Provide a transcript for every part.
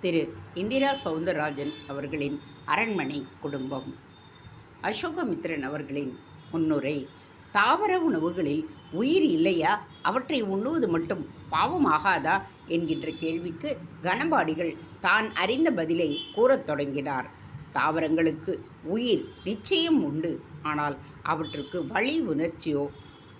திரு. இந்திரா சவுந்தரராஜன் அவர்களின் அரண்மனை குடும்பம். அசோகமித்திரன் அவர்களின் முன்னுரை. தாவர உணவுகளில் உயிர் இல்லையா? அவற்றை உண்ணுவது மட்டும் பாவமாகாதா? என்கின்ற கேள்விக்கு கனபாடிகள் தான் அறிந்த பதிலை கூறத் தொடங்கினார். தாவரங்களுக்கு உயிர் நிச்சயம் உண்டு. ஆனால் அவற்றுக்கு வழி உணர்ச்சியோ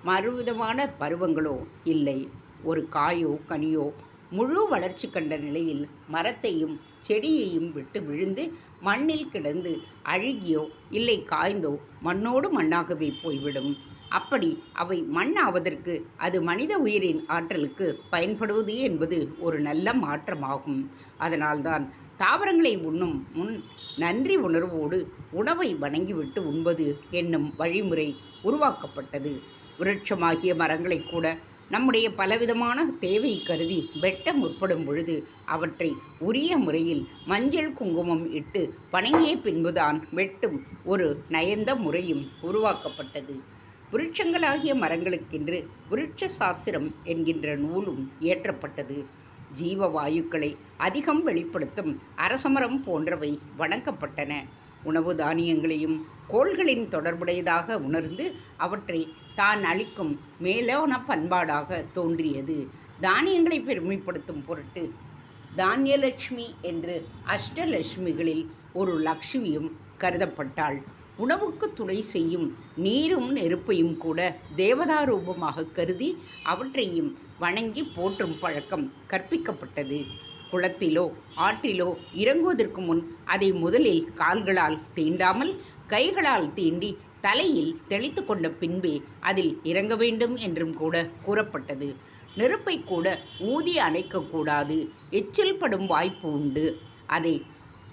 மறுவிதமான பருவங்களோ இல்லை. ஒரு காயோ கனியோ முழு வளர்ச்சி கண்ட நிலையில் மரத்தையும் செடியையும் விட்டு விழுந்து மண்ணில் கிடந்து அழுகியோ இல்லை காய்ந்தோ மண்ணோடு மண்ணாகவே போய்விடும். அப்படி அவை மண் ஆவதற்கு அது மனித உயிரின் ஆற்றலுக்கு பயன்படுவது என்பது ஒரு நல்ல மாற்றமாகும். அதனால்தான் தாவரங்களை உண்ணும் முன் நன்றி உணர்வோடு உணவை வணங்கிவிட்டு உண்பது என்னும் வழிமுறை உருவாக்கப்பட்டது. விருட்சமாகிய மரங்களை கூட நம்முடைய பலவிதமான தேவை கருதி வெட்ட முற்படும் பொழுது அவற்றை உரிய முறையில் மஞ்சள் குங்குமம் இட்டு வணங்கிய பின்புதான் வெட்டும் ஒரு நயந்த முறையும் உருவாக்கப்பட்டது. விருட்சங்களாகிய மரங்களுக்கென்று விருட்ச சாஸ்திரம் என்கின்ற நூலும் இயற்றப்பட்டது. ஜீவ வாயுக்களை அதிகம் வெளிப்படுத்தும் அரசமரம் போன்றவை வணங்கப்பட்டன. உணவு தானியங்களையும் கோள்களின் தொடர்புடையதாக உணர்ந்து அவற்றை தான் அளிக்கும் மேலோன பண்பாடாக தோன்றியது. தானியங்களை பெருமைப்படுத்தும் பொருட்டு தானியலட்சுமி என்று அஷ்டலட்சுமிகளில் ஒரு லக்ஷ்மியும் கருதப்பட்டாள். உணவுக்கு துணை செய்யும் நீரும் நெருப்பையும் கூட தேவதா ரூபமாக கருதி அவற்றையும் வணங்கி போற்றும் பழக்கம் கற்பிக்கப்பட்டது. குளத்திலோ ஆற்றிலோ இறங்குவதற்கு முன் அதை முதலில் கால்களால் தீண்டாமல் கைகளால் தீண்டி தலையில் தெளித்து கொண்ட பின்பே அதில் இறங்க வேண்டும் என்றும் கூட கூறப்பட்டது. நெருப்பை கூட ஊதி அணைக்கக்கூடாது எச்சில் படும் வாய்ப்பு உண்டு. அதை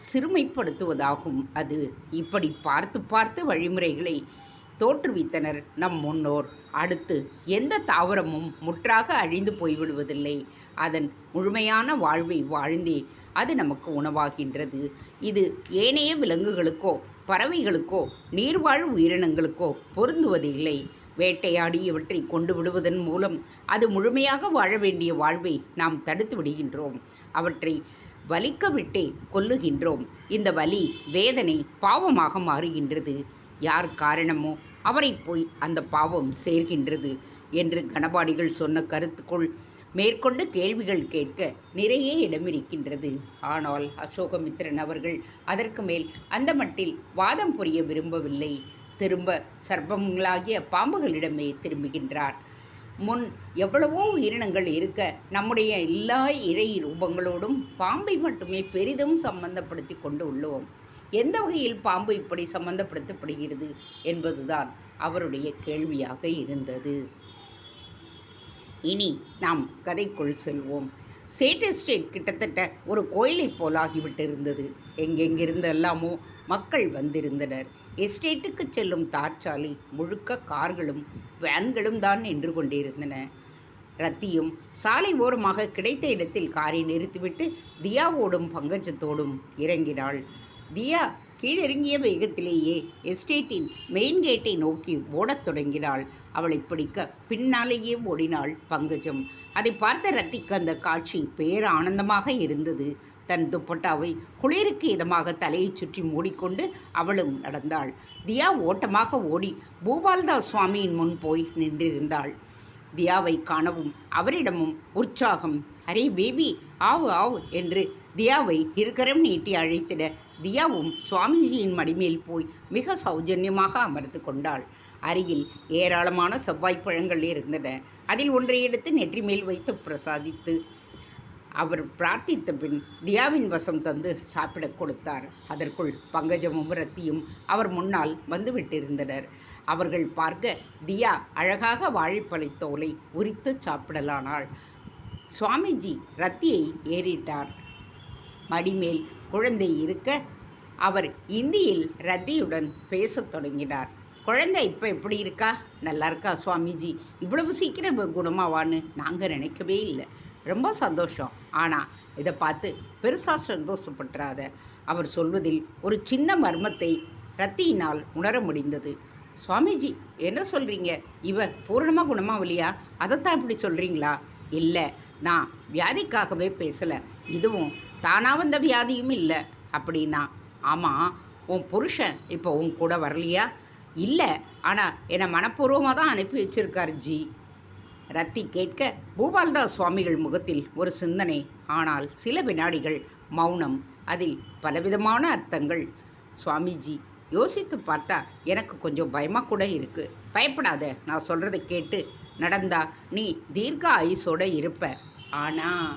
சிறுமைப்படுத்துவதாகும் அது. இப்படி பார்த்து பார்த்து வழிமுறைகளை தோற்றுவித்தனர் நம் முன்னோர். அடுத்து எந்த தாவரமும் முற்றாக அழிந்து போய்விடுவதில்லை. அதன் முழுமையான வாழ்வை வாழ்ந்தே அது நமக்கு உணவாகின்றது. இது ஏனைய விலங்குகளுக்கோ பறவைகளுக்கோ நீர்வாழ் உயிரினங்களுக்கோ பொருந்துவதில்லை வேட்டையாடி இவற்றை கொண்டு விடுவதன் மூலம் அது முழுமையாக வாழ வேண்டிய வாழ்வை நாம் தடுத்து விடுகின்றோம். அவற்றை வலிக்க விட்டே கொல்லுகின்றோம். இந்த வலி வேதனை பாவமாக மாறுகின்றது. யார் காரணமோ அவரை போய் அந்த பாவம் சேர்கின்றது என்று கணபாடிகள் சொன்ன கருத்துக்குள் மேற்கொண்டு கேள்விகள் கேட்க நிறைய இடமிருக்கின்றது. ஆனால் அசோகமித்திரன் அவர்கள் அதற்கு மேல் அந்த மட்டில் வாதம் புரிய விரும்பவில்லை. திரும்ப சர்ப்பங்களாகிய பாம்புகளிடமே திரும்புகின்றார். முன் எவ்வளவோ உயிரினங்கள் இருக்க நம்முடைய எல்லா இறை ரூபங்களோடும் பாம்பை மட்டுமே பெரிதும் சம்பந்தப்படுத்தி கொண்டு உள்ளோம். எந்த வகையில் பாம்பு இப்படி சம்பந்தப்படுத்தப்படுகிறது என்பதுதான் அவருடைய கேள்வியாக இருந்தது. இனி நாம் கதைக்குள் செல்வோம். சேட் எஸ்டேட் கிட்டத்தட்ட ஒரு கோயிலைப் போலாகிவிட்டிருந்தது. எங்கெங்கிருந்தெல்லாமோ மக்கள் வந்திருந்தனர். எஸ்டேட்டுக்கு செல்லும் தார்ச்சாலை முழுக்க கார்களும் வேன்களும் தான் நின்று கொண்டிருந்தன. ரத்தியும் சாலை ஓரமாக கிடைத்த இடத்தில் காரை நிறுத்திவிட்டு தியாவோடும் பங்கஜத்தோடும் இறங்கினாள். தியா கீழிறங்கிய வேகத்திலேயே எஸ்டேட்டின் மெயின் கேட்டை நோக்கி ஓடத் தொடங்கினாள். அவளை பிடிக்க பின்னாலேயே ஓடினாள் பங்கஜம். அதை பார்த்த ரத்திக்கு அந்த காட்சி பேர் ஆனந்தமாக இருந்தது. தன் துப்பட்டாவை குளிருக்கு இதமாக தலையை சுற்றி மூடிக்கொண்டு அவளும் நடந்தாள். தியா ஓட்டமாக ஓடி பூபால்தாஸ் சுவாமியின் முன் போய் நின்றிருந்தாள். தியாவை காணவும் அவரிடமும் உற்சாகம். அரே பேபி ஆவு ஆவு என்று தியாவை இருக்கரம் நீட்டி அழைத்திட தியாவும் சுவாமிஜியின் மடிமேல் போய் மிக சௌஜன்யமாக அமர்ந்து கொண்டாள். அருகில் ஏராளமான செவ்வாய்ப்பழங்கள் இருந்தன. அதில் ஒன்றை எடுத்து நெற்றி மேல் வைத்து பிரசாதித்து அவர் பிரார்த்தித்த பின் தியாவின் வசம் தந்து சாப்பிடக் கொடுத்தார். அதற்குள் பங்கஜமும் ரத்தியும் அவர் முன்னால் வந்துவிட்டிருந்தனர். அவர்கள் பார்க்க தியா அழகாக வாழைப்பழை தோலை உரித்து சாப்பிடலானாள். சுவாமிஜி ரத்தியை ஏறிட்டார். மடிமேல் குழந்தை இருக்க அவர் இந்தியில் ரத்தியுடன் பேசத் தொடங்கினார். குழந்தை இப்போ எப்படி இருக்கா? நல்லா இருக்கா சுவாமிஜி? இவ்வளவு சீக்கிரம் குணமாவான்னு நாங்கள் நினைக்கவே இல்லை. ரொம்ப சந்தோஷம். ஆனால் இதை பார்த்து பெருசாக சந்தோஷப்படுறாத அவர் சொல்வதில் ஒரு சின்ன மர்மத்தை ரத்தியினால் உணர முடிந்தது. சுவாமிஜி என்ன சொல்கிறீங்க இவ பூரணமாக குணமாகலையா அதைத்தான் இப்படி சொல்கிறீங்களா இல்லை நான் வியாதிக்காகவே பேசலை. இதுவும் தானாக வந்த வியாதியும் இல்லை. அப்படின்னா ஆமாம் உன் புருஷன் இப்போ உன் கூட வரலையா? இல்லை ஆனால் என்னை மனப்பூர்வமாக தான் அனுப்பி வச்சிருக்கார் ஜி. ரத்தி கேட்க பூபால்தாஸ் சுவாமிகள் முகத்தில் ஒரு சிந்தனை. ஆனால் சில வினாடிகள் மௌனம் அதில் பலவிதமான அர்த்தங்கள். சுவாமிஜி யோசித்து பார்த்தா எனக்கு கொஞ்சம் பயமாக கூட இருக்குது பயப்படாத நான் சொல்கிறத கேட்டு நடந்தா நீ தீர்க்க ஆயுசோடு இருப்ப. ஆனால்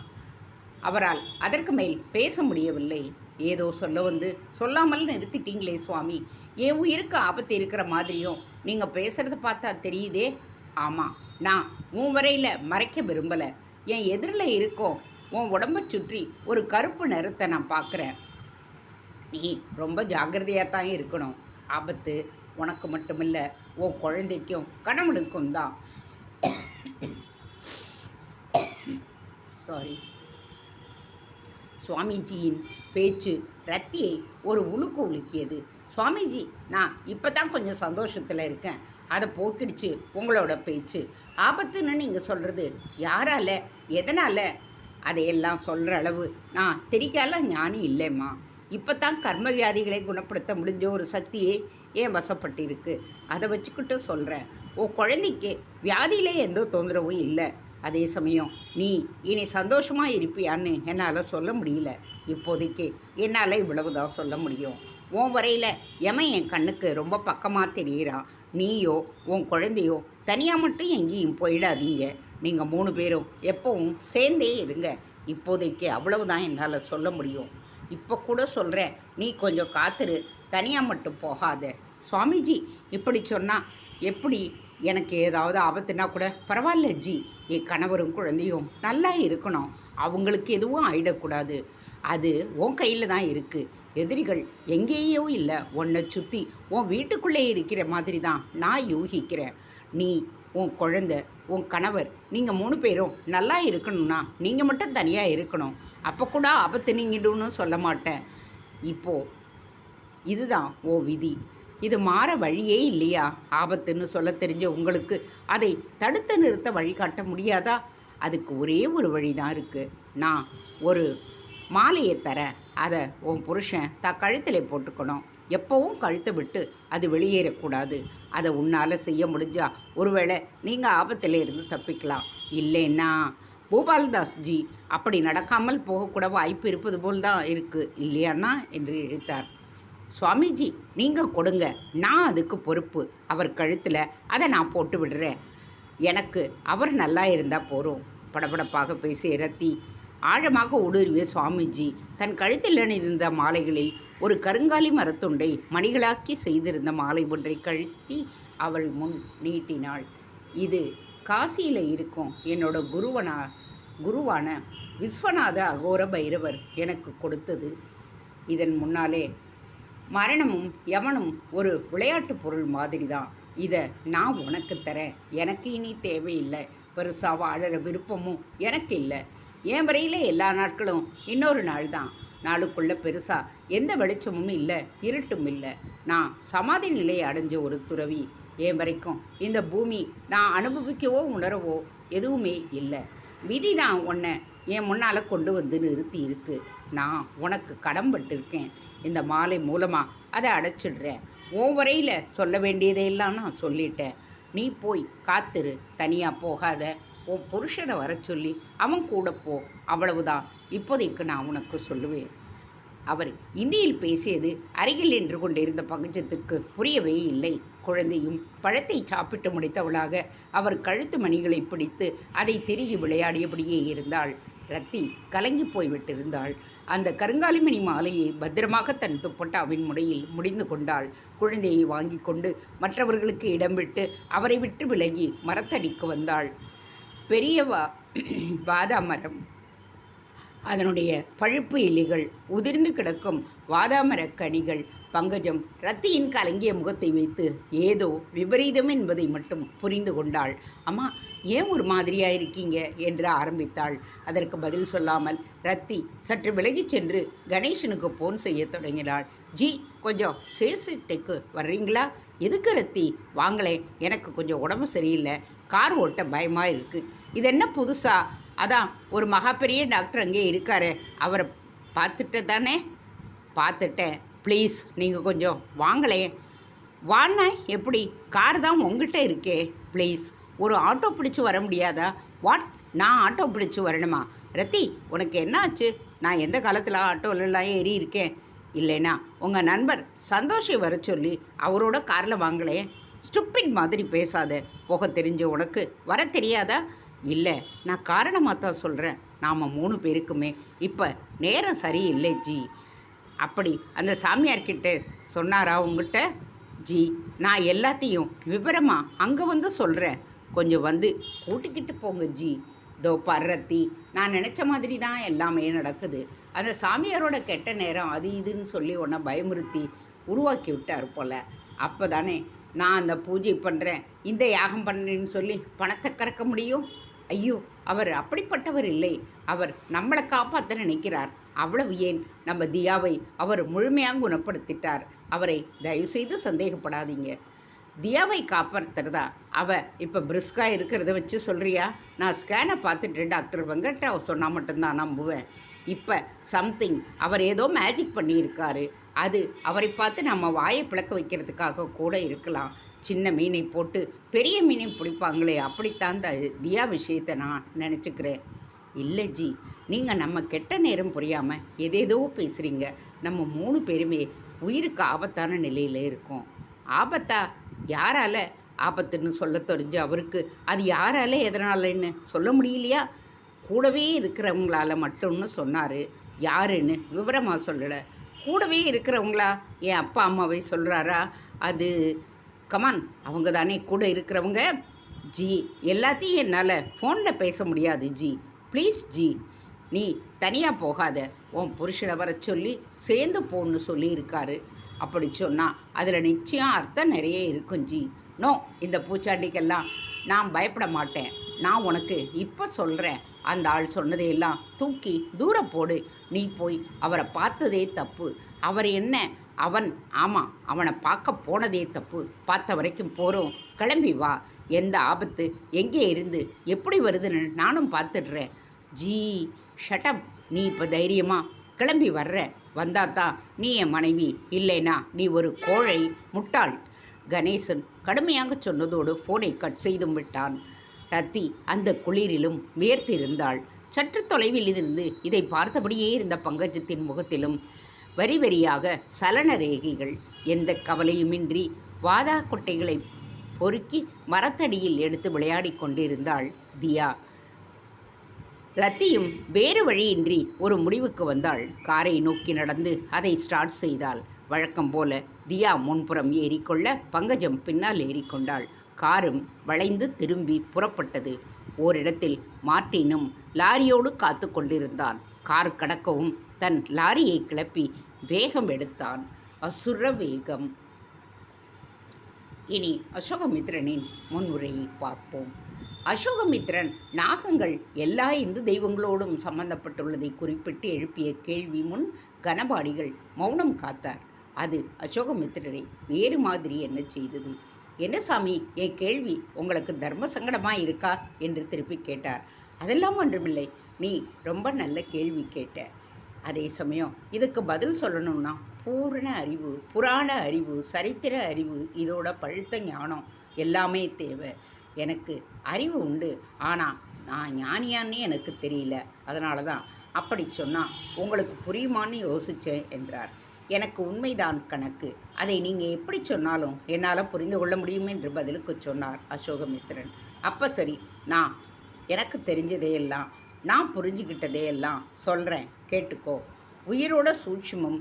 அவரால் அதற்கு மேல் பேச முடியவில்லை. ஏதோ சொல்ல வந்து சொல்லாமல் நிறுத்திட்டீங்களே சுவாமி. என் உயிருக்கு ஆபத்து இருக்கிற மாதிரியும் நீங்கள் பேசுகிறத பார்த்தா தெரியுதே. ஆமாம் நான் உன் வரையில் மறைக்க விரும்பலை. என் எதிரில் இருக்கோம் உன் உடம்பை சுற்றி ஒரு கருப்பு நிறத்தை நான் பார்க்குறேன். நீ ரொம்ப ஜாகிரதையாக தான் இருக்கணும். ஆபத்து உனக்கு மட்டுமில்லை உன் குழந்தைக்கும் கணவனுக்கும் தான். சாரி சுவாமிஜியின் பேச்சு ரத்தியை ஒரு உலுக்கு உலுக்கியது. சுவாமிஜி நான் இப்போ தான் கொஞ்சம் சந்தோஷத்தில் இருக்கேன். அதை போக்கிடுச்சு உங்களோட பேச்சு. ஆபத்துன்னு நீங்கள் சொல்கிறது யாரால எதனால்? அதையெல்லாம் சொல்கிற அளவு நான் தெரிக்கால ஞானி இல்லைம்மா. இப்போ தான் கர்ம வியாதிகளை குணப்படுத்த முடிஞ்ச ஒரு சக்தியே ஏன் வசப்பட்டிருக்கு? அதை வச்சுக்கிட்டு சொல்கிறேன் உன் குழந்தைக்கு வியாதியிலே எந்த தொந்தரவும் இல்லை. அதே சமயம் நீ இனி சந்தோஷமாக இருப்பியான்னு என்னால் சொல்ல முடியல. இப்போதைக்கு என்னால் இவ்வளவு தான் சொல்ல முடியும். உன் வரையில் எமன் என் கண்ணுக்கு ரொம்ப பக்கமாக தெரிகிறான் நீயோ உன் குழந்தையோ தனியாக மட்டும் எங்கேயும் போயிடாதீங்க. நீங்கள் மூணு பேரும் எப்பவும் சேர்ந்தே இருங்க. இப்போதைக்கு அவ்வளவுதான் என்னால் சொல்ல முடியும். இப்போ கூட சொல்கிறேன் நீ கொஞ்சம் காத்துரு. தனியாக மட்டும் போகாத. சுவாமிஜி இப்படி சொன்னால் எப்படி எனக்கு ஏதாவது ஆபத்துனா கூட பரவாயில்ல ஜி. என் கணவரும் குழந்தையும் நல்லா இருக்கணும். அவங்களுக்கு எதுவும் ஆயிடக்கூடாது. அது உன் கையில் தான் இருக்குது எதிரிகள் எங்கேயோ இல்லை. உன்னை சுற்றி உன் வீட்டுக்குள்ளே இருக்கிற மாதிரி தான் நான் யூகிக்கிறேன். நீ உன் குழந்த உன் கணவர் நீங்கள் மூணு பேரும் நல்லா இருக்கணும்னா நீங்கள் மட்டும் தனியாக இருக்கணும். அப்போ கூட ஆபத்து நீங்கிடும்னு சொல்ல மாட்டேன். இப்போது இதுதான் ஓ விதி. இது மாற வழியே இல்லையா? ஆபத்துன்னு சொல்ல தெரிஞ்ச உங்களுக்கு அதை தடுத்து நிறுத்த வழிகாட்ட முடியாதா? அதுக்கு ஒரே ஒரு வழி தான் இருக்குது நான் ஒரு மாலையை தரேன் அதை உன் புருஷன் த கழுத்தில் போட்டுக்கணும். எப்போவும் கழுத்தை விட்டு அது வெளியேறக்கூடாது. அதை உன்னால் செய்ய முடிஞ்சா ஒருவேளை நீங்கள் ஆபத்தில் இருந்து தப்பிக்கலாம். இல்லைன்னா பூபால்தாஸ் ஜி அப்படி நடக்காமல் போகக்கூட வாய்ப்பு இருப்பது போல் தான் இருக்குது இல்லையாண்ணா? என்று இழுத்தார். சுவாமிஜி நீங்கள் கொடுங்க. நான் அதுக்கு பொறுப்பு. அவர் கழுத்தில் அதை நான் போட்டு விடுறேன். எனக்கு அவர் நல்லா இருந்தால் போகிறோம் படபடப்பாக பேசிய ரத்தி ஆழமாக ஊடுருவிய சுவாமிஜி தன் கழுத்தில் அணிந்திருந்த மாலைகளில் ஒரு கருங்காலி மரத்துண்டை மணிகளாக்கி செய்திருந்த மாலை ஒன்றை கழுத்தி அவள் முன் நீட்டினாள். இது காசியில் இருக்கும் என்னோட குருவனா குருவான விஸ்வநாத அகோர பைரவர் எனக்கு கொடுத்தது. இதன் முன்னாலே மரணமும் எவனும் ஒரு விளையாட்டு பொருள் மாதிரி தான் இதை நான் உனக்கு தரேன். எனக்கு இனி தேவையில்லை. பெருசாக வாழற விருப்பமும் எனக்கு இல்லை. என் வரையில் எல்லா நாட்களும் இன்னொரு நாள் தான் நாளுக்குள்ளே பெருசாக எந்த வெளிச்சமும் இல்லை இருட்டும் இல்லை. நான் சமாதி நிலையை அடைஞ்ச ஒரு துறவி. என் வரைக்கும் இந்த பூமி நான் அனுபவிக்கவோ உணரவோ எதுவுமே இல்லை. விதி தான் உன்னை என் முன்னால் கொண்டு வந்து நிறுத்தி இருக்குது நான் உனக்கு கடம்பட்டிருக்கேன் இந்த மாலை மூலமாக அதை அடைச்சிடுறேன். உன் வரையில் சொல்ல வேண்டியதையெல்லாம் நான் சொல்லிட்டேன். நீ போய் காத்துரு தனியாக போகாத. உன் புருஷனை வர சொல்லி அவன் கூட போ. அவ்வளவுதான். இப்போதைக்கு நான் உனக்கு சொல்லுவேன். அவர் இந்தியில் பேசியது அருகில் நின்று கொண்டிருந்த பங்கஜத்துக்கு புரியவே இல்லை. குழந்தையும் பழத்தை சாப்பிட்டு முடித்தவளாக அவர் கழுத்து மணிகளை பிடித்து அதை திருகி விளையாடியபடியே இருந்தாள். ரத்தி கலங்கி போய்விட்டிருந்தாள். அந்த கருங்காலிமணி மாலையை பத்திரமாக தன் துப்பட்டாவின் முடையில் முடிந்து கொண்டாள். குழந்தையை வாங்கி கொண்டு மற்றவர்களுக்கு இடம் விட்டு அவரை விட்டு விலகி மரத்தடிக்கு வந்தாள். பெரிய வா வாதா மரம் அதனுடைய பழுப்பு இலைகள் உதிர்ந்து கிடக்கும் வாதாமரக் கனிகள். பங்கஜம் ரத்தியின் கலங்கிய முகத்தை வைத்து ஏதோ விபரீதம் என்பதை மட்டும் புரிந்து கொண்டாள். அம்மா ஏன் ஒரு மாதிரியாக இருக்கீங்க என்று ஆரம்பித்தாள். அதற்கு பதில் சொல்லாமல் ரத்தி சற்று விலகிச் சென்று கணேசனுக்கு போன் செய்ய தொடங்கினாள். ஜி கொஞ்சம் சேசிட்டைக்கு வர்றீங்களா? எதுக்கு ரத்தி? வாங்களே எனக்கு கொஞ்சம் உடம்பு சரியில்லை. கார் ஓட்ட பயமாக இருக்குது இது என்ன புதுசாக அதான் ஒரு மகா பெரிய டாக்டர் அங்கே இருக்காரு. அவரை பார்த்துட்டு தானே? பார்த்துட்டேன். ப்ளீஸ் நீங்கள் கொஞ்சம் வாங்களேன் வாண்ணா எப்படி? கார் தான் உங்ககிட்ட இருக்கே. ப்ளீஸ் ஒரு ஆட்டோ பிடிச்சி வர முடியாதா? வாட் நான் ஆட்டோ பிடிச்சி வரணுமா? ரத்தி உனக்கு என்ன ஆச்சு? நான் எந்த காலத்தில் ஆட்டோலலாம் ஏறி இருக்கேன்? இல்லைனா உங்கள் நண்பர் சந்தோஷை வர சொல்லி அவரோட காரில் வாங்கலையே ஸ்டூப்பிட் மாதிரி பேசாத. போக தெரிஞ்ச உனக்கு. வர தெரியாதா? இல்லை நான் காரணமாக தான் சொல்கிறேன் நாம் மூணு பேருக்குமே இப்போ நேரம் சரியில்லை ஜி. அப்படி அந்த சாமியார்கிட்ட சொன்னாரா உங்ககிட்ட ஜி நான் எல்லாத்தையும் விவரமாக அங்கே வந்து சொல்கிறேன் கொஞ்சம் வந்து கூட்டிக்கிட்டு போங்க ஜி. தோ பர்ரத்தி நான் நினச்ச மாதிரி தான் எல்லாமே நடக்குது. அந்த சாமியாரோட கெட்ட நேரம் அது இதுன்னு சொல்லி உன்னை பயமுறுத்தி உருவாக்கி விட்டார் போல். அப்போ தானே நான் அந்த பூஜை பண்ணுறேன் இந்த யாகம் பண்ணுறேன்னு சொல்லி பணத்தை கறக்க முடியும்? ஐயோ அவர் அப்படிப்பட்டவர் இல்லை. அவர் நம்மளை காப்பாற்ற நினைக்கிறார். அவ்வளவு ஏன்? நம்ம தியாவை அவர் முழுமையாக குணப்படுத்திட்டார். அவரை தயவுசெய்து சந்தேகப்படாதீங்க. தியாவை காப்பாற்றுறதா அவ இப்போ பிரிஸ்காக இருக்கிறத வச்சு சொல்கிறியா நான் ஸ்கேனை பார்த்துட்டு டாக்டர் வெங்கட்ராவ் சொன்னால் மட்டும்தான் நம்புவேன். இப்போ சம்திங் அவர் ஏதோ மேஜிக் பண்ணியிருக்காரு. அது அவரை பார்த்து நம்ம வாயை பிளக்க வைக்கிறதுக்காக கூட இருக்கலாம். சின்ன மீனை போட்டு பெரிய மீனை பிடிப்பாங்களே அப்படித்தான் இந்த தியா விஷயத்தை நான் நினச்சிக்கிறேன். இல்லை ஜி நீங்கள் நம்ம கெட்ட நேரம் புரியாமல் எதேதோ பேசுகிறீங்க நம்ம மூணு பேருமே உயிருக்கு ஆபத்தான நிலையில் இருக்கோம். ஆபத்தா யாரால ஆபத்துன்னு சொல்ல தெரிஞ்சு அவருக்கு அது யாரால எதனாலன்னு சொல்ல முடியலையா? கூடவே இருக்கிறவங்களால மட்டும்னு சொன்னார். யாருன்னு விவரமாக சொல்லலை. கூடவே இருக்கிறவங்களா? என் அப்பா அம்மாவை சொல்கிறாரா அது கமான் அவங்க தானே கூட இருக்கிறவங்க? ஜி எல்லாத்தையும் என்னால் ஃபோனில் பேச முடியாது ஜி. ப்ளீஸ் ஜி நீ தனியாக போகாத. உன் புருஷனை வர சொல்லி சேர்ந்து போன்னு சொல்லியிருக்காரு. அப்படி சொன்னால் அதில் நிச்சயம் அர்த்தம் நிறைய இருக்கும் ஜி. நோ இந்த பூச்சாண்டிக்கெல்லாம் நான் பயப்பட மாட்டேன். நான் உனக்கு இப்போ சொல்கிறேன் அந்த ஆள் சொன்னதையெல்லாம் தூக்கி தூரம் போடு. நீ போய் அவரை பார்த்ததே தப்பு. அவர் என்ன? அவன் ஆமாம் அவனை பார்க்க போனதே தப்பு. பார்த்த வரைக்கும் போகிறோம் கிளம்பி வா. எந்த ஆபத்து? எங்கே இருந்து? எப்படி வருதுன்னு நானும் பார்த்துடுறேன். ஜி ஷட்டப் நீ இப்போ தைரியமாக கிளம்பி வர்ற. வந்தாதான் நீ என் மனைவி. இல்லைனா நீ ஒரு கோழை முட்டாள். கணேசன் கடுமையாக சொன்னதோடு ஃபோனை கட் செய்தும் விட்டான். ரத்தி அந்த குளிரிலும் வேர்த்திருந்தாள் சற்று தொலைவில் இருந்து இதை பார்த்தபடியே இருந்த பங்கஜத்தின் முகத்திலும் வரி வரியாக சலன ரேகைகள். எந்த கவலையுமின்றி வாதா கொட்டைகளை பொறுக்கி மரத்தடியில் எடுத்து விளையாடிக் கொண்டிருந்தாள் தியா. ரத்தியும் வேறு வழியின்றி ஒரு முடிவுக்கு வந்தாள். காரை நோக்கி நடந்து அதை ஸ்டார்ட் செய்தாள். வழக்கம் போல தியா முன்புறம் ஏறிக்கொள்ள பங்கஜம் பின்னால் ஏறிக்கொண்டாள். காரும் வளைந்து திரும்பி புறப்பட்டது. ஓரிடத்தில் மார்ட்டினும் லாரியோடு காத்து கொண்டிருந்தான். கார் கடக்கவும் தன் லாரியை கிளப்பி வேகம் எடுத்தான். அசுர வேகம். இனி அசோகமித்ரனின் முன்னுரையை பார்ப்போம். அசோகமித்ரன் நாகங்கள் எல்லா இந்து தெய்வங்களோடும் சம்பந்தப்பட்டுள்ளதை குறிப்பிட்டு எழுப்பிய கேள்வி முன் கனபாடிகள் மௌனம் காத்தார். அது அசோகமித்ரரை வேறு மாதிரி என்ன செய்தது? என்ன சாமி என் கேள்வி உங்களுக்கு தர்ம சங்கடமாக இருக்கா? என்று திருப்பி கேட்டார். அதெல்லாம் ஒன்றுமில்லை நீ ரொம்ப நல்ல கேள்வி கேட்ட. அதே சமயம் இதுக்கு பதில் சொல்லணும்னா பூரண அறிவு புராண அறிவு சரித்திர அறிவு இதோட பழுத்த ஞானம் எல்லாமே தேவை. எனக்கு அறிவு உண்டு. ஆனால் நான் ஞானியான்னு எனக்கு தெரியல. அதனால தான் அப்படி சொன்னால் உங்களுக்கு புரியுமான்னு யோசித்தேன் என்றார். எனக்கு உண்மைதான் கணக்கு. அதை நீங்கள் எப்படி சொன்னாலும் என்னால் புரிந்து கொள்ள முடியும் என்று பதிலுக்கு சொன்னார் அசோகமித்திரன். அப்போ சரி நான் எனக்கு தெரிஞ்சதையெல்லாம் நான் புரிஞ்சுக்கிட்டதையெல்லாம் சொல்கிறேன் கேட்டுக்கோ. உயிரோட சூட்சுமம்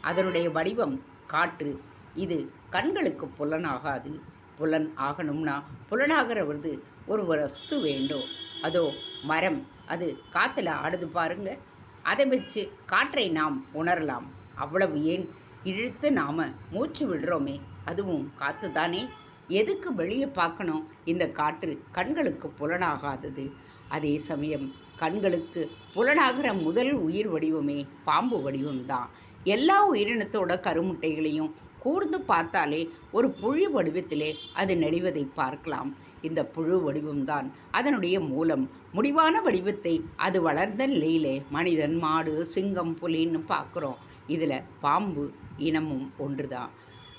அதனுடைய வடிவம் காற்று. இது கண்களுக்கு புலனாகாது. புலன் ஆகணும்னா புலனாகிறவது ஒரு வஸ்து வேண்டும் அதோ மரம் அது காற்றுல ஆடுது பாருங்க. அதை வச்சு காற்றை நாம் உணரலாம். அவ்வளவு ஏன்? இழுத்து நாம் மூச்சு விடுறோமே அதுவும் காற்று தானே? எதுக்கு வெளியே பார்க்கணும்? இந்த காற்று கண்களுக்கு புலனாகாதது. அதே சமயம் கண்களுக்கு புலனாகிற முதல் உயிர் வடிவமே பாம்பு வடிவம்தான். எல்லா உயிரினத்தோட கருமுட்டைகளையும் கூர்ந்து பார்த்தாலே ஒரு புழு வடிவத்திலே அது நெளிவதை பார்க்கலாம். இந்த புழு வடிவம்தான் அதனுடைய மூலம். முடிவான வடிவத்தை அது வளர்ந்த நிலையிலே மனிதன் மாடு சிங்கம் புலின்னு பார்க்குறோம். இதில் பாம்பு இனமும் ஒன்றுதான்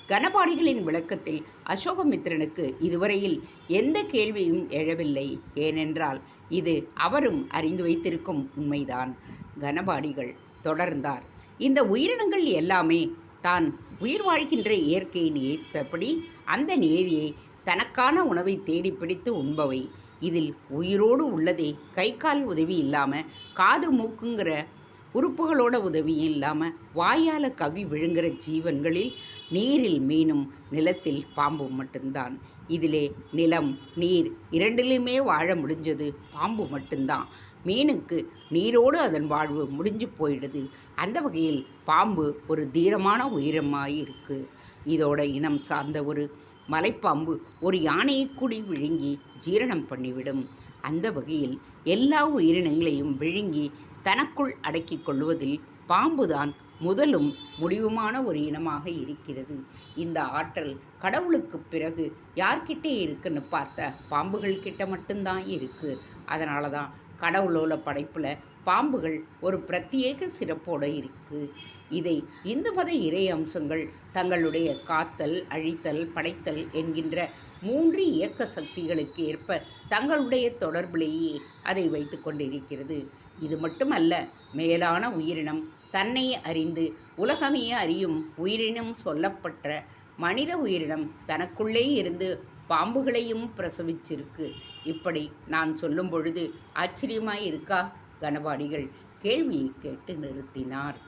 கனபாடிகளின் விளக்கத்தில் அசோகமித்திரனுக்கு இதுவரையில் எந்த கேள்வியும் எழவில்லை. ஏனென்றால் இது அவரும் அறிந்து வைத்திருக்கும் உண்மைதான். கனபாடிகள் தொடர்ந்தார். இந்த உயிரினங்கள் எல்லாமே தான் உயிர் வாழ்கின்ற இயற்கையின் ஏற்றபடி அந்த நேதியை தனக்கான உணவை தேடி பிடித்து உண்பவை. இதில் உயிரோடு உள்ளதே கை கால் உதவி இல்லாமல் காது மூக்குங்கிற உறுப்புகளோட உதவியும் இல்லாமல் வாயால் கவி விழுங்குற ஜீவன்களில் நீரில் மீனும் நிலத்தில் பாம்பும் மட்டும்தான். இதிலே நிலம் நீர் இரண்டிலுமே வாழ முடிஞ்சது பாம்பு மட்டும்தான். மீனுக்கு நீரோடு அதன் வாழ்வு முடிஞ்சு போயிடுது. அந்த வகையில் பாம்பு ஒரு தீரமான உயிரமாக இருக்குது இதோட இனம் சார்ந்த ஒரு மலைப்பாம்பு ஒரு யானையை கூடி விழுங்கி ஜீரணம் பண்ணிவிடும். அந்த வகையில் எல்லா உயிரினங்களையும் விழுங்கி தனக்குள் அடக்கி கொள்வதில் பாம்புதான் முதலும் முடிவுமான ஒரு இனமாக இருக்கிறது. இந்த ஆற்றல் கடவுளுக்கு பிறகு யார்கிட்டே இருக்குன்னு பார்த்த பாம்புகள் கிட்ட மட்டும்தான் இருக்குது அதனால தான் கடவுளோல படைப்பில் பாம்புகள் ஒரு பிரத்யேக சிறப்போடு இருக்குது இதை இந்து மத இறை அம்சங்கள் தங்களுடைய காத்தல் அழித்தல் படைத்தல் என்கின்ற மூன்று இயக்க சக்திகளுக்கு ஏற்ப தங்களுடைய தொடர்பிலேயே அதை வைத்து கொண்டிருக்கிறது. இது மட்டுமல்ல மேலான உயிரினம் தன்னை அறிந்து உலகமே அறியும் உயிரினம் சொல்லப்பட்ட மனித உயிரினம் தனக்குள்ளே இருந்து பாம்புகளையும் பிரசவிச்சிருக்கு. இப்படி நான் சொல்லும் பொழுது ஆச்சரியமாய் இருக்கா கனபாடிகள் கேள்வியை கேட்டு நிறுத்தினார்.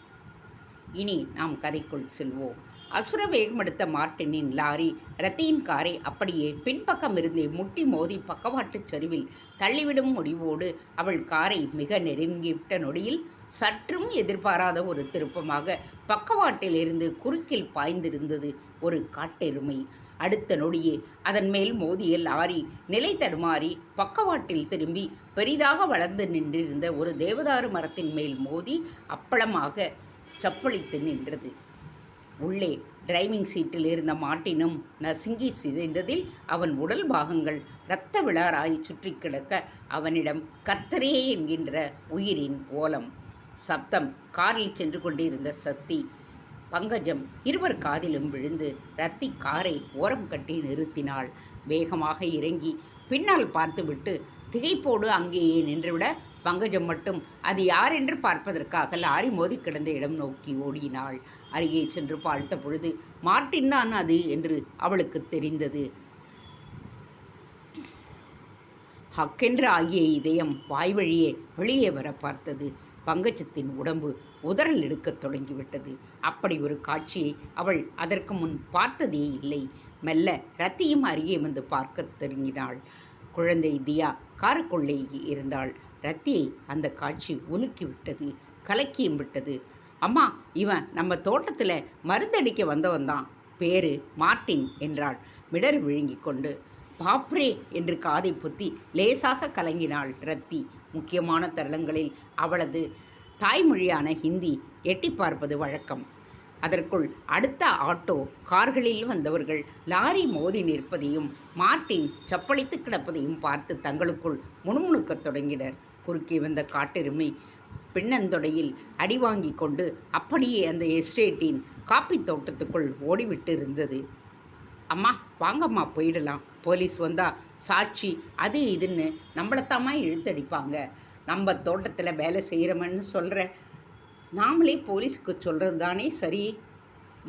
இனி நாம் கதைக்குள் செல்வோம். அசுர வேகமெடுத்த மார்ட்டினின் லாரி ரத்தியின் காரை அப்படியே பின்பக்கம் இருந்தே முட்டி மோதி பக்கவாட்டுச் சரிவில் தள்ளிவிடும் முடிவோடு அவள் காரை மிக நெருங்கிவிட்ட நொடியில் சற்றும் எதிர்பாராத ஒரு திருப்பமாக பக்கவாட்டிலிருந்து குறுக்கில் பாய்ந்திருந்தது ஒரு காட்டெருமை. அடுத்த நொடியே. அதன் மேல் மோதிய லாரி நிலை தடுமாறி பக்கவாட்டில் திரும்பி பெரிதாக வளர்ந்து நின்றிருந்த ஒரு தேவதாரு மரத்தின் மேல் மோதி அப்பளமாக சப்பளித்து நின்றது. உள்ளே டிரைவிங் சீட்டில் இருந்த மாட்டினும் நசுங்கி சிதைந்ததில் அவன் உடல் பாகங்கள் இரத்த விழாராய் சுற்றி கிடக்க அவனிடம் கர்த்தரே என்கின்ற உயிரின் ஓலம் சப்தம் காரில் சென்று கொண்டிருந்த சக்தி பங்கஜம் இருவர் காதிலும் விழுந்து ரத்தி காரை ஓரம் கட்டி நிறுத்தினாள். வேகமாக இறங்கி பின்னால் பார்த்துவிட்டு திகைப்போடு அங்கேயே நின்றுவிட பங்கஜம் மட்டும் அது யார் என்று பார்ப்பதற்காக? லாரி மோதி கிடந்த இடம் நோக்கி ஓடினாள். அருகே சென்று பார்த்த பொழுது மார்ட்டின் தான் அது? என்று அவளுக்கு தெரிந்தது. ஹக்கென்று ஆகிய இதயம் வாய் வழியே வெளியே வர பார்த்தது. பங்கஜத்தின் உடம்பு உதறல் எடுக்கத் தொடங்கிவிட்டது. அப்படி ஒரு காட்சியை அவள் அதற்கு முன் பார்த்ததே இல்லை. மெல்ல ரத்தியும் அருகே வந்து பார்க்க தொடங்கினாள். குழந்தை தியா காருக்குள்ளே இருந்தாள். ரத்தியை அந்த காட்சி உலுக்கி விட்டது கலக்கியும் விட்டது. அம்மா இவன் நம்ம தோட்டத்தில் மருந்தடிக்க வந்தவன் தான். பேரு மார்ட்டின் என்றாள். மிடர் விழுங்கி கொண்டு பாப்ரே! என்று காதை பொத்தி லேசாக கலங்கினாள் ரத்தி. முக்கியமான தருணங்களில் அவளது தாய்மொழியான ஹிந்தி எட்டி பார்ப்பது வழக்கம். அதற்குள் அடுத்த ஆட்டோ கார்களில் வந்தவர்கள் லாரி மோதி நிற்பதையும் மார்ட்டின் சப்பளித்து கிடப்பதையும் பார்த்து தங்களுக்குள் முணுமுணுக்கத் தொடங்கினர். குறுக்கே வந்த காட்டெருமை பின்னந்தொடையில் அடி வாங்கி கொண்டு அப்படியே அந்த எஸ்டேட்டின் காப்பி தோட்டத்துக்குள் ஓடிவிட்டு இருந்தது. அம்மா வாங்கம்மா போயிடலாம். போலீஸ் வந்தால் சாட்சி அது இதுன்னு நம்மளைத்தாம்மா இழுத்தடிப்பாங்க. நம்ம தோட்டத்தில் வேலை செய்கிறோமன்னு சொல்கிற நாமளே போலீஸுக்கு சொல்கிறது தானே சரி?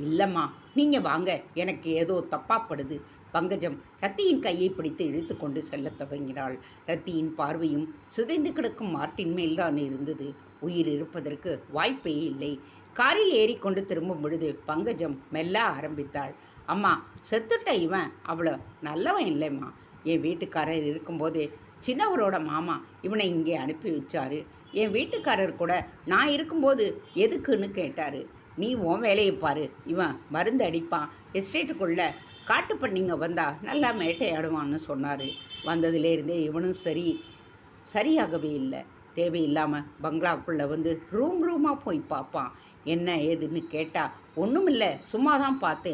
இல்லைம்மா நீங்கள் வாங்க. எனக்கு ஏதோ தப்பாப்படுது. பங்கஜம் ரத்தியின் கையை பிடித்து இழுத்து கொண்டு செல்லத் துவங்கினாள். ரத்தியின் பார்வையும் சிதைந்து கிடக்கும் மார்ட்டின் மேல்தான் இருந்தது. உயிர் இருப்பதற்கு வாய்ப்பே இல்லை. காரில் ஏறிக்கொண்டு திரும்பும் பொழுது பங்கஜம் மெல்ல ஆரம்பித்தாள். அம்மா செத்துட்ட இவன். அவ்வளோ நல்லவன் இல்லைம்மா. என் வீட்டுக்காரர் இருக்கும்போது சின்னவரோட மாமா இவனை இங்கே அனுப்பி வச்சாரு. என் வீட்டுக்காரர் கூட நான் இருக்கும்போது எதுக்குன்னு கேட்டார். நீ உன் வேலையை பாரு. இவன் மருந்து அடிப்பான். எஸ்டேட்டுக்குள்ளே காட்டு பண்ணிங்க வந்தா நல்லா மேட்டையாடுவான்னு சொன்னார். வந்ததுலேருந்தே இவனும் சரி சரியாகவே இல்லை. தேவையில்லாமல் பங்களாக்குள்ளே வந்து ரூம் ரூமாக போய் பார்ப்பான். என்ன ஏதுன்னு கேட்டால் ஒன்றும் இல்லை சும்மா தான் பார்த்து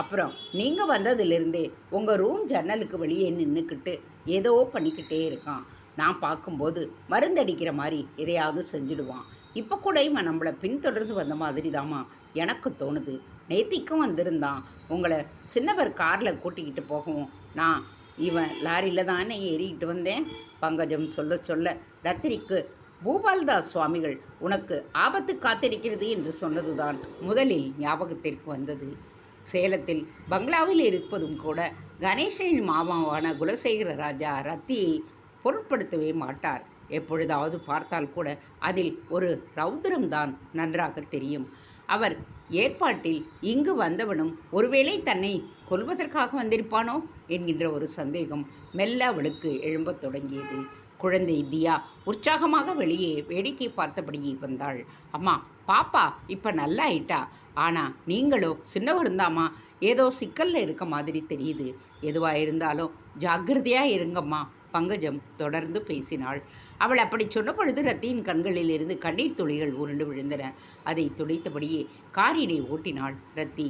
அப்புறம் நீங்கள் வந்ததுலேருந்தே உங்கள் ரூம் ஜன்னலுக்கு வெளியே நின்றுக்கிட்டு ஏதோ பண்ணிக்கிட்டே இருக்கான். நான் பார்க்கும்போது மருந்தடிக்கிற மாதிரி எதையாவது செஞ்சுடுவான். இப்போ கூட இவன் நம்மளை பின்தொடர்ந்து வந்த மாதிரி தாம்மா எனக்கு தோணுது. நேத்திக்கும் வந்திருந்தான். உங்களை சின்னவர் காரில் கூட்டிக்கிட்டு போகவும் நான் இவன் லாரியில் தானே ஏறிக்கிட்டு வந்தேன். பங்கஜம் சொல்ல சொல்ல ரத்திரிக்கு பூபால்தாஸ் சுவாமிகள் உனக்கு ஆபத்து காத்திருக்கிறது என்று சொன்னதுதான் முதலில் ஞாபகத்திற்கு வந்தது. சேலத்தில் பங்களாவில் இருப்பதும் கூட கணேசனின் மாமாவான குலசேகர ராஜா ரத்தியை பொருட்படுத்தவே மாட்டார். எப்பொழுதாவது பார்த்தால் கூட அதில் ஒரு ரௌத்ரம்தான் நன்றாக தெரியும். அவர் ஏற்பாட்டில் இங்கு வந்தவனும் ஒருவேளை தன்னை கொல்வதற்காக வந்திருப்பானோ? என்கின்ற ஒரு சந்தேகம் மெல்ல அவளுக்கு எழும்பத் தொடங்கியது. குழந்தை தியா உற்சாகமாக வெளியே வேடிக்கை பார்த்தபடியே வந்தாள். அம்மா பாப்பா இப்போ நல்லா ஆயிட்டா ஆனால் நீங்களோ சின்னவருந்தாம்மா ஏதோ சிக்கலில் இருக்க மாதிரி தெரியுது. எதுவாக இருந்தாலும் ஜாக்கிரதையாக இருங்கம்மா பங்கஜம் தொடர்ந்து பேசினாள். அவள் அப்படி சொன்ன பொழுது ரத்தியின் கண்களில் இருந்து கண்ணீர் துளிகள் உருண்டு விழுந்தன. அதை துடைத்தபடியே காரினை ஓட்டினாள் ரத்தி.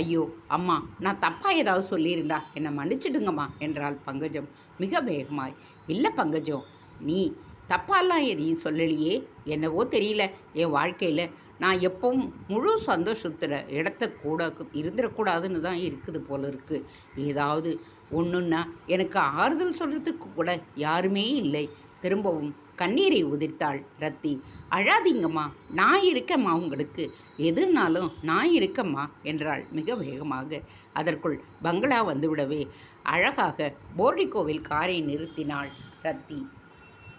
ஐயோ அம்மா நான் தப்பாக ஏதாவது சொல்லியிருந்தா? என்னை மன்னிச்சிடுங்கம்மா என்றாள் பங்கஜம் மிக வேகமாய். இல்லை பங்கஜம் நீ தப்பாலாம் எதையும் சொல்லலையே? என்னவோ தெரியல என் வாழ்க்கையில் நான் எப்பவும் முழு சந்தோஷத்தில் இடத்த கூட இருந்துடக்கூடாதுன்னு தான் இருக்குது போல இருக்குது ஏதாவது ஒன்றுன்னா எனக்கு ஆறுதல் சொல்கிறதுக்கு கூட யாருமே இல்லை. திரும்பவும் கண்ணீரை உதிர்த்தாள் ரத்தி. அழாதீங்கம்மா நான் இருக்கம்மா உங்களுக்கு. எதுனாலும் நான் இருக்கம்மா என்றாள் மிக வேகமாக. அதற்குள் பங்களா வந்துவிடவே அழகாக போர்டிகோவில் காரை நிறுத்தினாள் ரத்தி.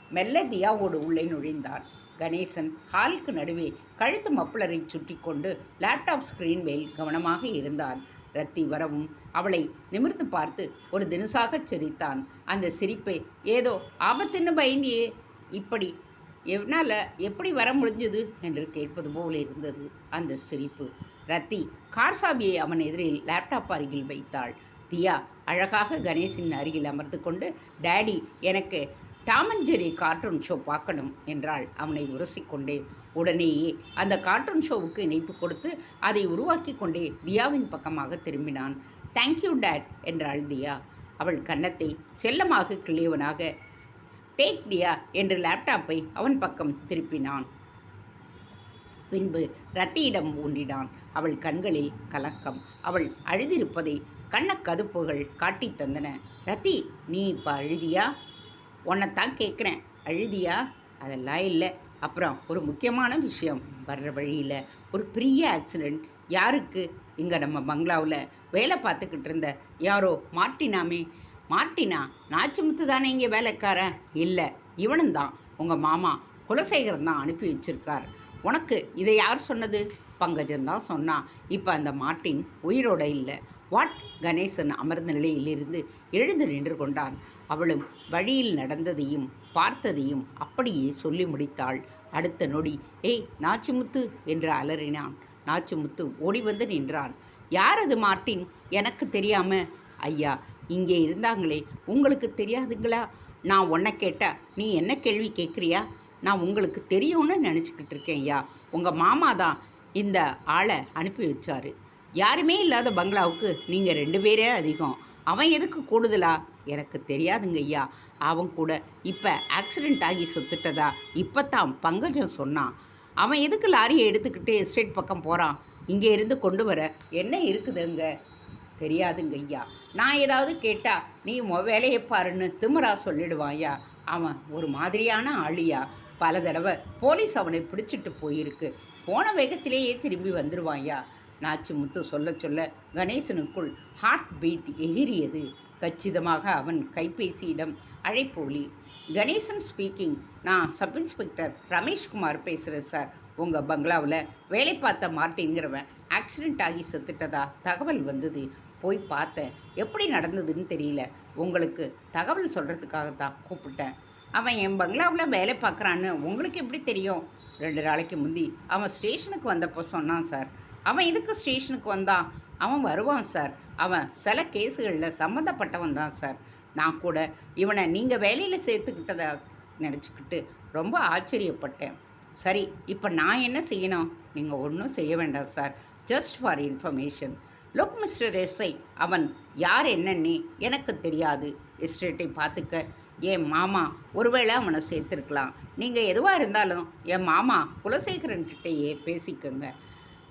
மெல்ல தியாவோடு உள்ளே நுழைந்தான் கணேசன் ஹாலுக்கு நடுவே கழுத்து மப்ளரை சுற்றி கொண்டு லேப்டாப் ஸ்க்ரீன் மேல் கவனமாக இருந்தான். ரத்தி வரவும் அவளை நிமிர்ந்து பார்த்து ஒரு தினசாகச் சிரித்தான். அந்த சிரிப்பை ஏதோ ஆபத்துன்னு பயந்தியே இப்படி என்னால் எப்படி வர முடிஞ்சது? என்று கேட்பது போல் இருந்தது அந்த சிரிப்பு. ரத்தி கார் சாவியை அவன் எதிரில் லேப்டாப் அருகில் வைத்தாள். தியா அழகாக கணேசின் அருகில் அமர்ந்து கொண்டு டேடி எனக்கு Tom and Jerry cartoon show பார்க்கணும் என்றாள். அவனை உரசிக்கொண்டே உடனேயே அந்த கார்ட்டூன் ஷோவுக்கு இணைப்பு கொடுத்து அதை உருவாக்கி கொண்டே தியாவின் பக்கமாக திரும்பினான். தேங்க்யூ டேட் என்றாள் தியா. அவள் கன்னத்தை செல்லமாக கிள்ளியவனாக டேக் தியா என்று லேப்டாப்பை அவன் பக்கம் திருப்பினான். பின்பு ரத்தியிடம் ஊன்றினான். அவள் கண்களில் கலக்கம். அவள் அழுதிருப்பதை கண்ணக்கதுப்புகள் காட்டி தந்தன. ரத்தி நீ இப்போ அழுதியா? உன்னைத்தான் கேட்குறேன் அழுதியா? அதெல்லாம் இல்லை. அப்புறம் ஒரு முக்கியமான விஷயம் வர்ற வழியில். ஒரு பெரிய ஆக்சிடெண்ட் யாருக்கு? இங்கே நம்ம பங்களாவில். வேலை பார்த்துக்கிட்டு இருந்த யாரோ? மார்ட்டினாமே. மார்ட்டினா? நாச்சிமுத்து தானே இங்கே வேலைக்காரன்? இல்லை இவனும் தான் உங்கள் மாமா குலசேகரன் தான் அனுப்பி வச்சிருக்கார். உனக்கு இதை யார் சொன்னது? பங்கஜன் தான் சொன்னான். இப்போ அந்த மார்ட்டின் உயிரோட இல்லை. வாட்? கணேசன் அமர்ந்த நிலையிலிருந்து எழுந்து நின்று கொண்டான். அவளும் வழியில் நடந்ததையும் பார்த்ததையும் அப்படியே சொல்லி முடித்தாள். அடுத்த நொடி ஏய் நாச்சிமுத்து என்று அலறினான். நாச்சிமுத்து ஓடி வந்து நின்றான். யார் அது மார்ட்டின்? எனக்கு தெரியாம. ஐயா இங்கே இருந்தாங்களே உங்களுக்கு தெரியாதுங்களா? நான் உன்னை கேட்டா நீ என்ன கேள்வி கேட்குறியா? நான் உங்களுக்கு தெரியும்னு நினச்சிக்கிட்டு இருக்கேன் ஐயா. உங்கள் மாமா தான் இந்த ஆளை அனுப்பி வச்சாரு. யாருமே இல்லாத பங்களாவுக்கு நீங்கள் ரெண்டு பேரே அதிகம். அவன் எதுக்கு கூடுதலா? எனக்கு தெரியாதுங்க ஐயா. அவன் கூட இப்போ ஆக்சிடெண்ட் ஆகி சுத்துட்டதா? இப்போ தான் பங்கஜம் சொன்னான். அவன் எதுக்கு லாரியை எடுத்துக்கிட்டு எஸ்டேட் பக்கம் போகிறான் இங்கே இருந்து கொண்டு வர என்ன இருக்குதுங்க? தெரியாதுங்க ஐயா. நான் ஏதாவது கேட்டால் நீ மொ வேலையை பாருன்னு திமிரா சொல்லிடுவாயா அவன் ஒரு மாதிரியான ஆளியா? பல தடவை போலீஸ் அவனை பிடிச்சிட்டு போயிருக்கு. போன வேகத்திலேயே திரும்பி வந்துடுவாயா நாச்சி முத்து சொல்ல சொல்ல கணேசனுக்குள் ஹார்ட் பீட் எகிரியது கச்சிதமாக அவன் கைபேசியிடம் அழைப்போலி கணேசன் ஸ்பீக்கிங் நான் சப் இன்ஸ்பெக்டர் ரமேஷ்குமார் பேசுகிறேன் சார் உங்கள் பங்களாவில் வேலை பார்த்த மார்ட்டிங்கிறவன் ஆக்சிடெண்ட் ஆகி செத்துட்டதா தகவல் வந்தது. போய் பார்த்தேன். எப்படி நடந்ததுன்னு தெரியல. உங்களுக்கு தகவல் சொல்கிறதுக்காக தான் கூப்பிட்டேன். அவன் என் பங்களாவில் வேலை பார்க்குறான்னு உங்களுக்கு எப்படி தெரியும்? ரெண்டு நாளைக்கு முந்தி அவன் ஸ்டேஷனுக்கு வந்தப்போ சொன்னான் சார் அவன் எதுக்கு ஸ்டேஷனுக்கு வந்தான்? அவன் வருவான் சார். அவன் சில கேஸுகளில் சம்மந்தப்பட்டவன் தான் சார். நான் கூட இவனை நீங்கள் வேலையில் சேர்த்துக்கிட்டதா நினச்சிக்கிட்டு ரொம்ப ஆச்சரியப்பட்டேன். சரி இப்போ நான் என்ன செய்யணும்? நீங்கள் ஒன்றும் செய்ய வேண்டாம் sir. Just for information look mister SI அவன் யார் என்னன்னு எனக்கு தெரியாது. எஸ்டேட்டை பார்த்துக்க. என் மாமா ஒருவேளை அவனை சேர்த்துருக்கலாம். நீங்கள் எதுவாக இருந்தாலும் என் மாமா குலசேகரன் கிட்டேயே பேசிக்கோங்க.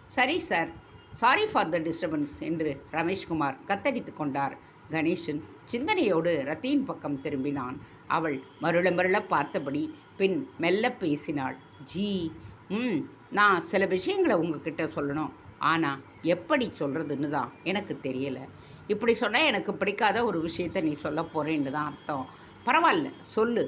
சரி sir. Sorry for the disturbance என்று ரமேஷ்குமார் கத்தடித்து கொண்டார். கணேசன் சிந்தனையோடு ரத்தியின் பக்கம் திரும்பினான். அவள் மருள மருள பார்த்தபடி பின் மெல்ல பேசினாள். ஜி ம் நான் சில விஷயங்களை உங்ககிட்ட சொல்லணும். ஆனால் எப்படி சொல்கிறதுன்னு தான் எனக்கு தெரியலை. இப்படி சொன்னால் எனக்கு பிடிக்காத ஒரு விஷயத்த நீ சொல்ல போகிறேன்னு தான் அர்த்தம். பரவாயில்ல சொல்லு.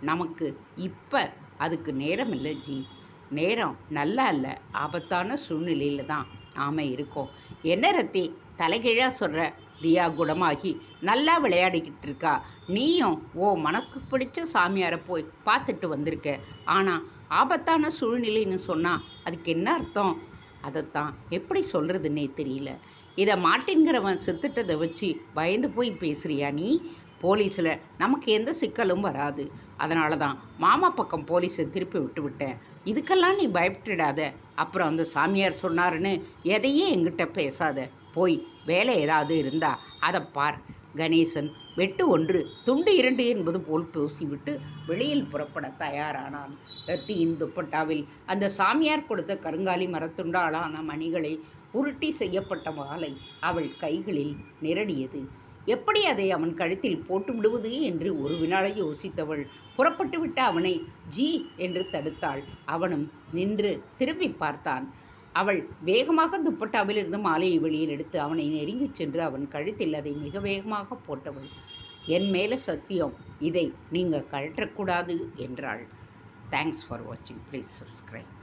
நமக்கு இப்போ அதுக்கு நேரம் இல்லை ஜி. நேரம் நல்லா இல்லை. ஆபத்தான சூழ்நிலையில் தான் நாம் இருக்கோம். என்ன ரத்தி தலைகீழாக சொல்கிற தியா குணமாகி நல்லா விளையாடிக்கிட்டு இருக்கா? நீயும் ஓ மனக்கு பிடிச்ச சாமியாரை போய் பார்த்துட்டு வந்திருக்க. ஆனால் ஆபத்தான சூழ்நிலைன்னு சொன்னால் அதுக்கு என்ன அர்த்தம்? அதைத்தான் எப்படி சொல்கிறதுன்னே தெரியல. இதை மாட்டின்கிறவன் செத்துட்டதை வச்சு பயந்து போய் பேசுறியா நீ? போலீஸில் நமக்கு எந்த சிக்கலும் வராது. அதனால தான் மாமா பக்கம் போலீஸை திருப்பி விட்டு விட்டேன். இதுக்கெல்லாம் நீ பயப்பட்டுடாத. அப்புறம் அந்த சாமியார் சொன்னாருன்னு எதையே எங்கிட்ட பேசாத. போய் வேலை ஏதாவது இருந்தா அதை பார். கணேசன் வெட்டு ஒன்று துண்டு இரண்டு என்பது போல் பேசிவிட்டு வெளியில் புறப்பட தயாரானான். ரத்தியின் துப்பட்டாவில் அந்த சாமியார் கொடுத்த கருங்காலி மரத்துண்டாலான மணிகளை உருட்டி செய்யப்பட்ட மாலை அவள் கைகளில் நிரடியது. எப்படி அதை அவன் கழுத்தில் போட்டு விடுவது என்று ஒரு வினாளை யோசித்தவள். புறப்பட்டு விட்ட அவனை ஜி என்று தடுத்தாள். அவனும் நின்று திரும்பி பார்த்தான். அவள் வேகமாக துப்பட்டாவிலிருந்து மாலையை வெளியில் எடுத்து அவனை நெருங்கிச் சென்று அவன் கழுத்தில் அதை மிக வேகமாக போட்டவள். என் மேலே சத்தியம். இதை நீங்கள் கழற்றக்கூடாது என்றாள். தேங்க்ஸ் ஃபார் வாட்சிங் ப்ளீஸ் சப்ஸ்கிரைப்